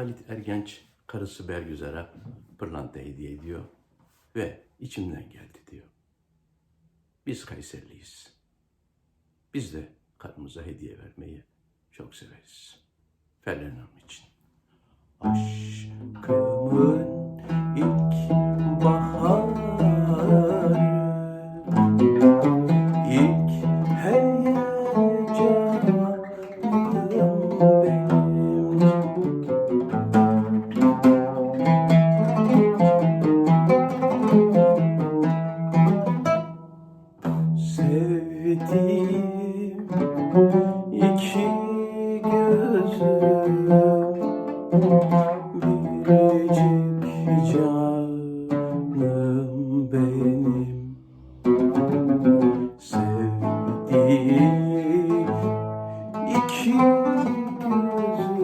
Halit Ergenç karısı Bergüzar'a pırlanta hediye ediyor ve içimden geldi diyor. Biz Kayserliyiz. Biz de karımıza hediye vermeyi çok severiz. Ferlen Hanım için. sevdiğim iki gözüm biricik canım benim. Sevdiğim iki gözüm